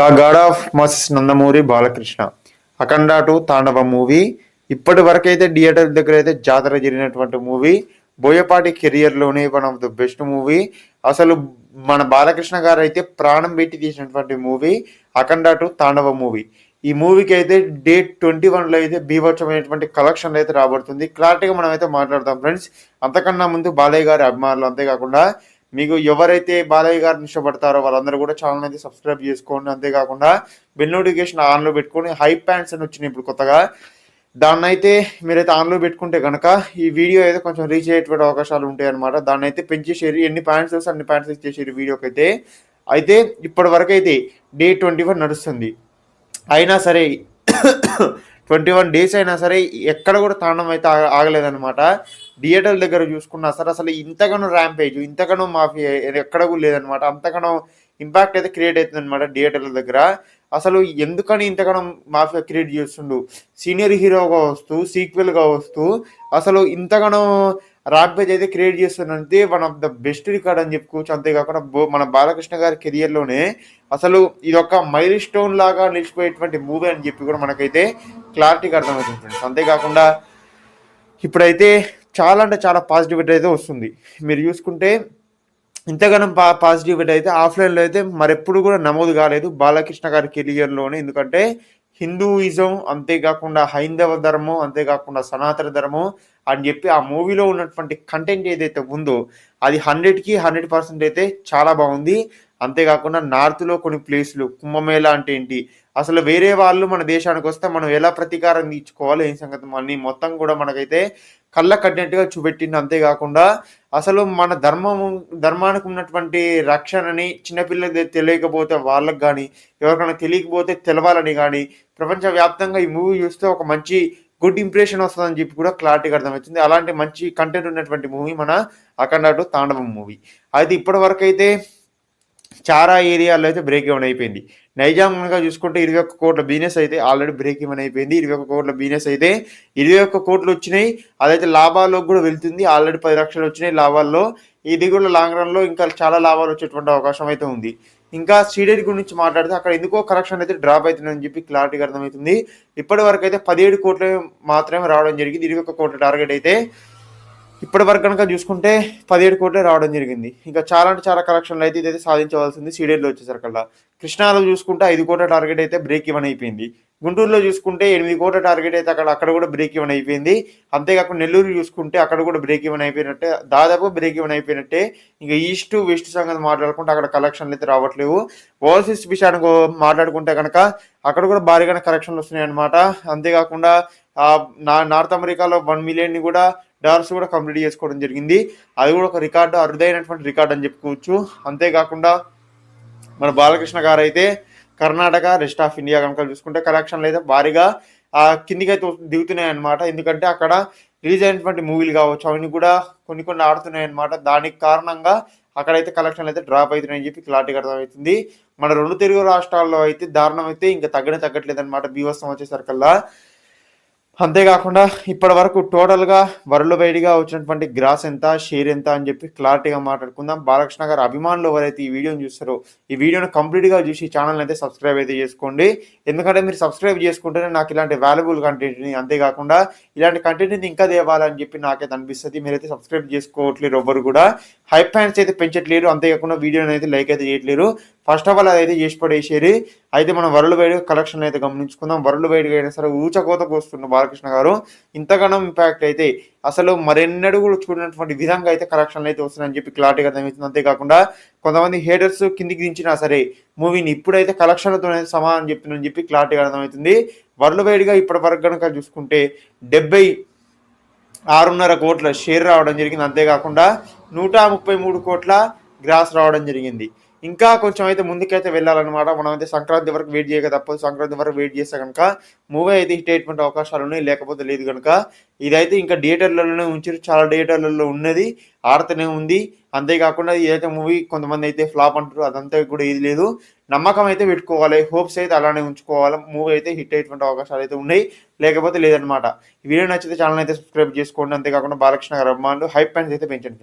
The god of masses Nandamuri Balakrishna. Akhanda two Thandava movie. ఇప్పటి వరకు అయితే theatre దగ్గర అయితే జాతర జరిగినటువంటి movie. Boyapati కెరియర్లోనే one of the best movie. అసలు మన బాలకృష్ణ గారు అయితే ప్రాణం పెట్టి తీసినటువంటి movie Akhanda two Tandava movie. ఈ మూవీకి అయితే డేట్ ట్వంటీ వన్లో అయితే బీభత్సమైనటువంటి కలెక్షన్ అయితే రాబడుతుంది. క్లారిటీగా మనం అయితే మాట్లాడతాం ఫ్రెండ్స్. అంతకన్నా ముందు బాలయ్య గారి అభిమానులు అంతేకాకుండా మీకు ఎవరైతే బాలయ్య గారిని ఇష్టపడతారో వాళ్ళందరూ కూడా ఛానల్ అయితే సబ్స్క్రైబ్ చేసుకోండి. అంతేకాకుండా బెల్ నోటిఫికేషన్ ఆన్లో పెట్టుకొని హై ప్యాంట్స్ అని వచ్చినాయి ఇప్పుడు కొత్తగా. దాన్ని అయితే మీరైతే ఆన్లో పెట్టుకుంటే కనుక ఈ వీడియో అయితే కొంచెం రీచ్ అయ్యేటువంటి అవకాశాలు ఉంటాయి అనమాట దాన్ని అయితే పెంచేసేరు. ఎన్ని ప్యాంట్స్ వస్తే అన్ని ప్యాంట్స్ ఇచ్చేసేది వీడియోకి అయితే అయితే ఇప్పటి వరకు అయితే డే ట్వంటీ వన్ నడుస్తుంది. అయినా సరే ట్వంటీ వన్ డేస్ అయినా సరే ఎక్కడ కూడా తాండం అయితే ఆగలేదనమాట థియేటర్ దగ్గర చూసుకున్నా సరే అసలు ఇంతగానో ర్యాంపేజ్ ఇంతగానో మాఫీ ఎక్కడ కూడా లేదనమాట అంతగానో ఇంపాక్ట్ అయితే క్రియేట్ అవుతుంది అనమాట థియేటర్ల దగ్గర. అసలు ఎందుకని ఇంతగానో మాఫియా క్రియేట్ చేస్తుండు? సీనియర్ హీరోగా వస్తూ సీక్వెల్గా వస్తూ అసలు ఇంతగానో ర్యాంపేజ్ అయితే క్రియేట్ చేస్తుందంటే one of the best record అని చెప్పుకోవచ్చు. అంతేకాకుండా బో- మన బాలకృష్ణ గారి కెరియర్లోనే అసలు ఇది ఒక మైల్ స్టోన్ లాగా నిలిచిపోయేటువంటి మూవీ అని చెప్పి కూడా మనకైతే క్లారిటీగా అర్థమవుతుంది ఫ్రెండ్స్. అంతేకాకుండా ఇప్పుడైతే చాలా అంటే చాలా పాజిటివిటీ అయితే వస్తుంది. మీరు చూసుకుంటే ఇంతగానం పా పాజిటివ్ అయితే ఆఫ్లైన్లో అయితే మరెప్పుడు కూడా నమోదు కాలేదు. బాలకృష్ణ గారి కెరియర్లోనే ఎందుకంటే హిందూయిజం అంతేకాకుండా హైందవ ధర్మం అంతేకాకుండా సనాతన ధర్మం అని చెప్పి ఆ మూవీలో ఉన్నటువంటి కంటెంట్ ఏదైతే ఉందో అది హండ్రెడ్కి హండ్రెడ్ పర్సెంట్ అయితే చాలా బాగుంది. అంతేకాకుండా నార్త్లో కొన్ని ప్లేసులు కుంభమేళ అంటే ఏంటి? అసలు వేరే వాళ్ళు మన దేశానికి వస్తే మనం ఎలా ప్రతీకారం తీర్చుకోవాలి? ఏం సంగతి? అని మొత్తం కూడా మనకైతే కళ్ళ కట్టినట్టుగా చూపెట్టింది అంతేకాకుండా అసలు మన ధర్మం ధర్మానికి ఉన్నటువంటి రక్షణని చిన్నపిల్లలకి తెలియకపోతే వాళ్ళకి కానీ ఎవరికైనా తెలియకపోతే తెలవాలని కానీ ప్రపంచవ్యాప్తంగా ఈ మూవీ చూస్తే ఒక మంచి గుడ్ ఇంప్రెషన్ వస్తుందని చెప్పి కూడా క్లారిటీగా అర్థమవుతుంది. అలాంటి మంచి కంటెంట్ ఉన్నటువంటి మూవీ మన అఖండ తాండవం మూవీ. అయితే ఇప్పటి వరకు అయితే చాలా ఏరియాలో అయితే బ్రేక్ ఇవన్ అయిపోయింది. నైజాం కనుక చూసుకుంటే ఇరవై ఒక్క కోట్ల బిజినెస్ అయితే ఆల్రెడీ బ్రేక్ ఇవన్ అయిపోయింది. ఇరవై ఒక్క కోట్ల బిజినెస్ అయితే ఇరవై ఒక్క కోట్లు వచ్చినాయి. అదైతే లాభాల్లోకి కూడా వెళ్తుంది. ఆల్రెడీ పది లక్షలు వచ్చినాయి లాభాల్లో. ఇది కూడా లాంగ్ రన్లో ఇంకా చాలా లాభాలు వచ్చేటువంటి అవకాశం అయితే ఉంది. ఇంకా సీడెడ్ గురించి మాట్లాడితే అక్కడ ఎందుకో కరెక్షన్ అయితే డ్రాప్ అవుతుందని చెప్పి క్లారిటీగా అర్థమవుతుంది. ఇప్పటి వరకు అయితే పదిహేడు కోట్లు మాత్రమే రావడం జరిగింది. ఇరవై ఒక్క కోట్ల టార్గెట్ అయితే ఇప్పటి వరకు కనుక చూసుకుంటే పదిహేడు కోట్లే రావడం జరిగింది. ఇంకా చాలా అంటే చాలా కలెక్షన్లు అయితే ఇదైతే సాధించవలసింది సీడెడ్లో వచ్చేసరికల్లా కృష్ణాలో చూసుకుంటే ఐదు కోట్ల టార్గెట్ అయితే బ్రేక్ ఇవన్ అయిపోయింది. గుంటూరులో చూసుకుంటే ఎనిమిది కోట్ల టార్గెట్ అయితే అక్కడ అక్కడ కూడా బ్రేక్ ఇవన్ అయిపోయింది. అంతేకాకుండా నెల్లూరు చూసుకుంటే అక్కడ కూడా బ్రేక్ ఇవన్ అయిపోయినట్టే దాదాపు బ్రేక్ ఇవన్ అయిపోయినట్టే. ఇంకా ఈస్ట్ వెస్ట్ సంగతి మాట్లాడుకుంటే అక్కడ కలెక్షన్లు అయితే రావట్లేవు. ఓవర్సీస్ విషయానికి మాట్లాడుకుంటే కనుక అక్కడ కూడా భారీగానే కలెక్షన్లు వస్తున్నాయి అనమాట అంతేకాకుండా నా నార్త్ అమెరికాలో వన్ మిలియన్ని కూడా డాలర్స్ కూడా కంప్లీట్ చేసుకోవడం జరిగింది. అది కూడా ఒక రికార్డు అరుదైనటువంటి రికార్డు అని చెప్పుకోవచ్చు. అంతేకాకుండా మన బాలకృష్ణ గారు అయితే కర్ణాటక రెస్ట్ ఆఫ్ ఇండియా కనుక చూసుకుంటే కలెక్షన్లు అయితే భారీగా కిందికి అయితే దిగుతున్నాయి అనమాట ఎందుకంటే అక్కడ రిలీజ్ అయినటువంటి మూవీలు కావచ్చు అవన్నీ కూడా కొన్ని కొన్ని ఆడుతున్నాయి అనమాట దానికి కారణంగా అక్కడైతే కలెక్షన్లు అయితే డ్రాప్ అవుతున్నాయని చెప్పి క్లారిటీగా అర్థమవుతుంది. మన రెండు తెలుగు రాష్ట్రాల్లో అయితే దారుణం అయితే ఇంకా తగ్గనే తగ్గట్లేదు అనమాట బీవత్సం వచ్చేసరికల్లా అంతేకాకుండా ఇప్పటి వరకు టోటల్గా వరల్డ్ వైడ్గా వచ్చినటువంటి గ్రాస్ ఎంత షేర్ ఎంత అని చెప్పి క్లారిటీగా మాట్లాడుకుందాం. బాలకృష్ణ గారు అభిమానులు ఎవరైతే ఈ వీడియోని చూస్తారో ఈ వీడియోని కంప్లీట్గా చూసి ఛానల్ అయితే సబ్స్క్రైబ్ అయితే చేసుకోండి. ఎందుకంటే మీరు సబ్స్క్రైబ్ చేసుకుంటేనే నాకు ఇలాంటి వాల్యుబుల్ కంటెంట్ని అంతేకాకుండా ఇలాంటి కంటెంట్ని ఇంకా తేవాలని చెప్పి నాకైతే అనిపిస్తుంది. మీరైతే సబ్స్క్రైబ్ చేసుకోవట్లేరు ఎవ్వరు కూడా. హైప్ హ్యాండ్స్ అయితే పెంచట్లేరు. అంతేకాకుండా వీడియోని అయితే లైక్ అయితే చేయట్లేరు. ఫస్ట్ ఆఫ్ ఆల్ అదైతే చేసి పడేసేది అయితే మనం వరల్డ్ వైడ్ కలెక్షన్ అయితే గమనించుకుందాం. వరల్డ్ వైడ్గా అయినా సరే ఊచకోతకు వస్తున్న బాలకృష్ణ గారు. ఇంతగానం ఇంపాక్ట్ అయితే అసలు మరెన్నడూ కూడా చూడనటువంటి విధంగా అయితే కలెక్షన్లు అయితే వస్తున్నాయని చెప్పి క్లారిటీగా అర్థమవుతుంది. అంతేకాకుండా కొంతమంది హేటర్స్ కిందికి దించినా సరే మూవీని ఇప్పుడైతే కలెక్షన్లతో సమానం చెప్తుందని చెప్పి క్లారిటీగా అర్థమవుతుంది. వరల్డ్ వైడ్గా ఇప్పటి వరకు కనుక చూసుకుంటే డెబ్బై ఆరున్నర కోట్ల షేర్ రావడం జరిగింది. అంతేకాకుండా నూట ముప్పై మూడు కోట్ల గ్రాస్ రావడం జరిగింది. ఇంకా కొంచెం అయితే ముందుకైతే వెళ్ళాలన్నమాట. మనం అయితే సంక్రాంతి వరకు వెయిట్ చేయక తప్పదు. సంక్రాంతి వరకు వెయిట్ చేస్తే కనుక మూవీ అయితే హిట్ అయ్యేటువంటి అవకాశాలు ఉన్నాయి. లేకపోతే లేదు కనుక ఇదైతే ఇంకా థియేటర్లలోనే ఉంచారు. చాలా థియేటర్లలో ఉన్నది. ఆడుతూనే ఉంది. అంతేకాకుండా ఇదైతే మూవీ కొంతమంది అయితే ఫ్లాప్ అంటారు అదంతా కూడా ఇది లేదు. నమ్మకం అయితే పెట్టుకోవాలి. హోప్స్ అయితే అలానే ఉంచుకోవాలి. మూవీ అయితే హిట్ అయ్యేటువంటి అవకాశాలు అయితే ఉన్నాయి. లేకపోతే లేదనమాట వీడియో నచ్చితే ఛానల్ అయితే సబ్స్క్రైబ్ చేసుకోండి. అంతేకాకుండా బాలకృష్ణ గారు అభిమానులు హైప్ ప్యాంట్స్ అయితే పెంచండి.